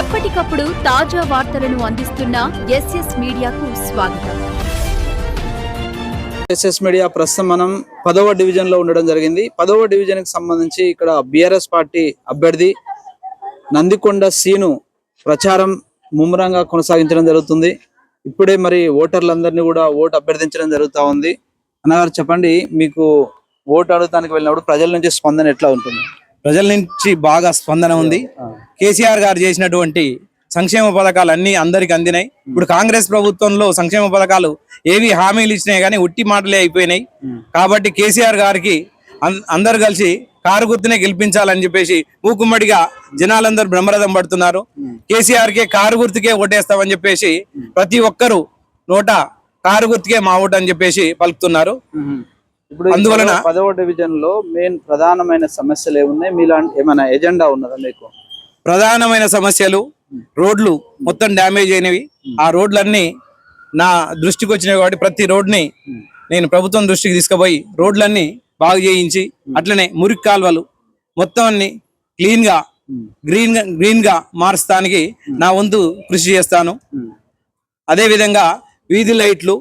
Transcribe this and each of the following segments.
ఎప్పటికప్పుడు తాజా వార్తలను అందిస్తున్న ఎస్ఎస్ మీడియాకు స్వాగతం. ఎస్ఎస్ మీడియా ప్రస్తుతం మనం పదవ డివిజన్లో ఉండడం జరిగింది. పదవ డివిజన్కి సంబంధించి ఇక్కడ బీఆర్ఎస్ పార్టీ అభ్యర్థి నందికొండ సీను ప్రచారం ముమ్మరంగా కొనసాగించడం జరుగుతుంది. ఇప్పుడే మరి ఓటర్లందరినీ కూడా ఓటు అభ్యర్థించడం జరుగుతా ఉంది. అన్నగారు చెప్పండి మీకు ఓటు అడగడానికి వెళ్ళినప్పుడు ప్రజల నుంచి స్పందన ఎట్లా ఉంటుంది? ప్రజల నుంచి బాగా స్పందన ఉంది. కేసీఆర్ గారు చేసినటువంటి సంక్షేమ పథకాలు అన్ని అందరికి అందినాయి. ఇప్పుడు కాంగ్రెస్ ప్రభుత్వంలో సంక్షేమ పథకాలు ఏవి హామీలు ఇచ్చినాయి కానీ ఉట్టి మాటలే అయిపోయినాయి. కాబట్టి కేసీఆర్ గారికి అందరు కలిసి కారు గుర్తునే గెలిపించాలని చెప్పేసి మూకుమ్మడిగా జనాలందరూ బ్రహ్మరథం పడుతున్నారు. కేసీఆర్ కే కారు గుర్తుకే ఓటేస్తామని చెప్పేసి ప్రతి ఒక్కరు నోట కారు గుర్తుకే మా ఓటు అని చెప్పేసి పలుకుతున్నారు. ఇప్పుడు అందువలన- పదవ- పదవ డివిజన్లో మెయిన్ ప్రధానమైన సమస్యలు ఏమున్నాయి? మీలాంటి ఏమైనా ఎజెండా ఉన్నదా మీకు? ప్రధానమైన సమస్యలు రోడ్లు మొత్తం డ్యామేజ్ అయినవి. ఆ రోడ్లన్నీ నా దృష్టికి వచ్చినవి కాబట్టి ప్రతి రోడ్ని నేను ప్రభుత్వం దృష్టికి తీసుకుపోయి రోడ్లన్నీ బాగు చేయించి అట్లనే మురికి కాలువలు మొత్తం అన్ని క్లీన్గా గ్రీన్ మార్చడానికి నా వంతు కృషి చేస్తాను. అదేవిధంగా వీధి లైట్లు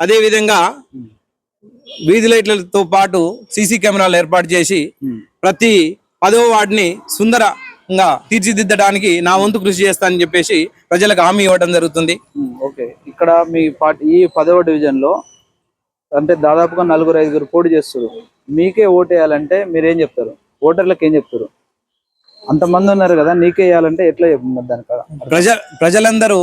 అదేవిధంగా వీధి లైట్లతో పాటు సీసీ కెమెరాలు ఏర్పాటు చేసి ప్రతి పదో వార్డుని సుందర తీర్చిదిద్దడానికి నా వంతు కృషి చేస్తానని చెప్పేసి ప్రజలకు హామీ ఇవ్వడం జరుగుతుంది. ఓకే. ఇక్కడ మీ పార్టీ ఈ పదవ డివిజన్లో అంటే దాదాపుగా నలుగురు ఐదుగురు పోటీ చేస్తారు మీకే ఓటు వేయాలంటే మీరేం చెప్తారు? ఓటర్లకు ఏం చెప్తారు? అంతమంది ఉన్నారు కదా నీకే వేయాలంటే ఎట్లా చెప్తున్నారు దానికి ప్రజ ప్రజలందరూ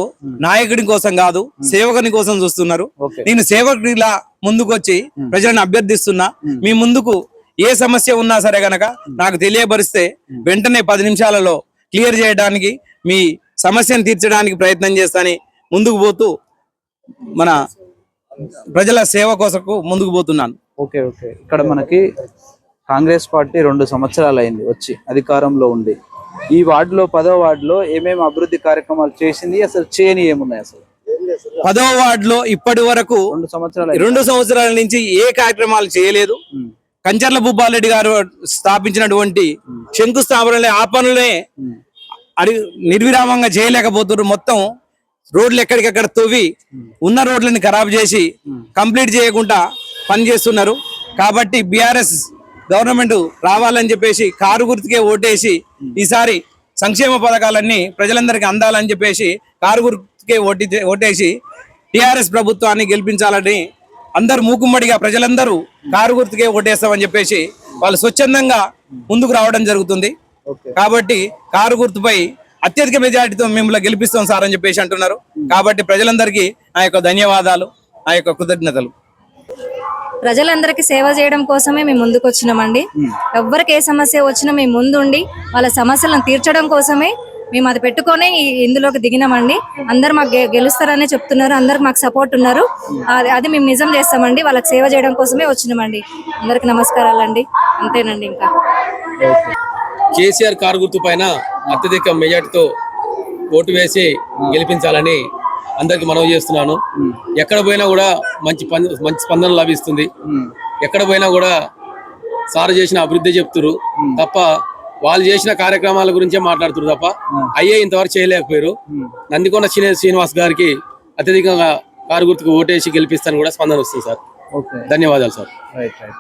నాయకుడి కోసం కాదు సేవకుని కోసం చూస్తున్నారు. నేను సేవకుడిలా ముందుకొచ్చి ప్రజలను అభ్యర్థిస్తున్నా. మీ ముందుకు ఏ సమస్య ఉన్నా సరే గనక నాకు తెలియపరిస్తే వెంటనే పది నిమిషాలలో క్లియర్ చేయడానికి మీ సమస్యను తీర్చడానికి ప్రయత్నం చేస్తానని ముందుకు పోతూ మన ప్రజల సేవ కోసకు ముందుకు పోతున్నాను. Okay okay. ఇక్కడ మనకి కాంగ్రెస్ పార్టీ రెండు సంవత్సరాలు అయింది వచ్చి అధికారంలో ఉండి ఈ వార్డులో పదో వార్డులో ఏమేమి అభివృద్ధి కార్యక్రమాలు చేసింది అసలు చేయని ఏమున్నాయి అసలు? పదో వార్డులో ఇప్పటి వరకు రెండు సంవత్సరాలు. రెండు సంవత్సరాల నుంచి ఏ కార్యక్రమాలు చేయలేదు. కంచర్ల భూపాలరెడ్డి గారు స్థాపించినటువంటి శంకుస్థాపనలే ఆ పనులే అడి నిర్విరామంగా చేయలేకపోతున్నారు. మొత్తం రోడ్లు ఎక్కడికక్కడ తవ్వి ఉన్న రోడ్లని ఖరాబ్ చేసి కంప్లీట్ చేయకుండా పని చేస్తున్నారు. కాబట్టి బీఆర్ఎస్ గవర్నమెంట్ రావాలని చెప్పేసి కారు గుర్తుకే ఓటేసి ఈసారి సంక్షేమ పథకాలన్నీ ప్రజలందరికీ అందాలని చెప్పేసి కారు గుర్తుకే ఓటి ఓటేసి టిఆర్ఎస్ ప్రభుత్వాన్ని గెలిపించాలని అందరు మూకుమ్మడిగా ప్రజలందరూ కారు గుర్తుకే ఓటేస్తామని చెప్పేసి వాళ్ళు స్వచ్ఛందంగా ముందుకు రావడం జరుగుతుంది. ఓకే. కాబట్టి కారు గుర్తుపై అత్యధిక మెజారిటీతో మిమ్మల్ని గెలిపిస్తాం సార్ అని చెప్పేసి అంటున్నారు. కాబట్టి ప్రజలందరికీ నా యొక్క ధన్యవాదాలు నా యొక్క కృతజ్ఞతలు. ప్రజలందరికీ సేవ చేయడం కోసమే మేము ముందుకు వచ్చినామండి ఎవరికి ఏ సమస్య వచ్చినా మేము ముందుండి వాళ్ళ సమస్యలను తీర్చడం కోసమే మేము అది పెట్టుకొని ఇందులోకి దిగినామండి. అందరు మాకు గెలుస్తారనే చెప్తున్నారు. అందరు మాకు సపోర్ట్ ఉన్నారు. అది అది మేము నిజం చేస్తామండి. వాళ్ళకి సేవ చేయడం కోసమే వచ్చినామండి. అందరికి నమస్కారాలండి. అంతేనండి ఇంకా. కేసీఆర్ కారు గుర్తు పైన అత్యధిక మెజార్టీతో ఓటు వేసి గెలిపించాలని అందరికి మనవి చేస్తున్నాను. ఎక్కడ పోయినా కూడా మంచి మంచి స్పందన లభిస్తుంది. ఎక్కడ పోయినా కూడా సార్ చేసిన అభివృద్ధి చెప్తురు. తప్ప వాళ్ళు చేసిన కార్యక్రమాల గురించే మాట్లాడుతున్నారు తప్ప అయ్యే ఇంతవరకు చేయలేకపోయారు. నందికొండ శ్రీ శ్రీనివాస్ గారికి అత్యధికంగా కారు గుర్తుకు ఓటేసి గెలిపిస్తాను కూడా స్పందన వస్తుంది సార్. ధన్యవాదాలు సార్. Right right.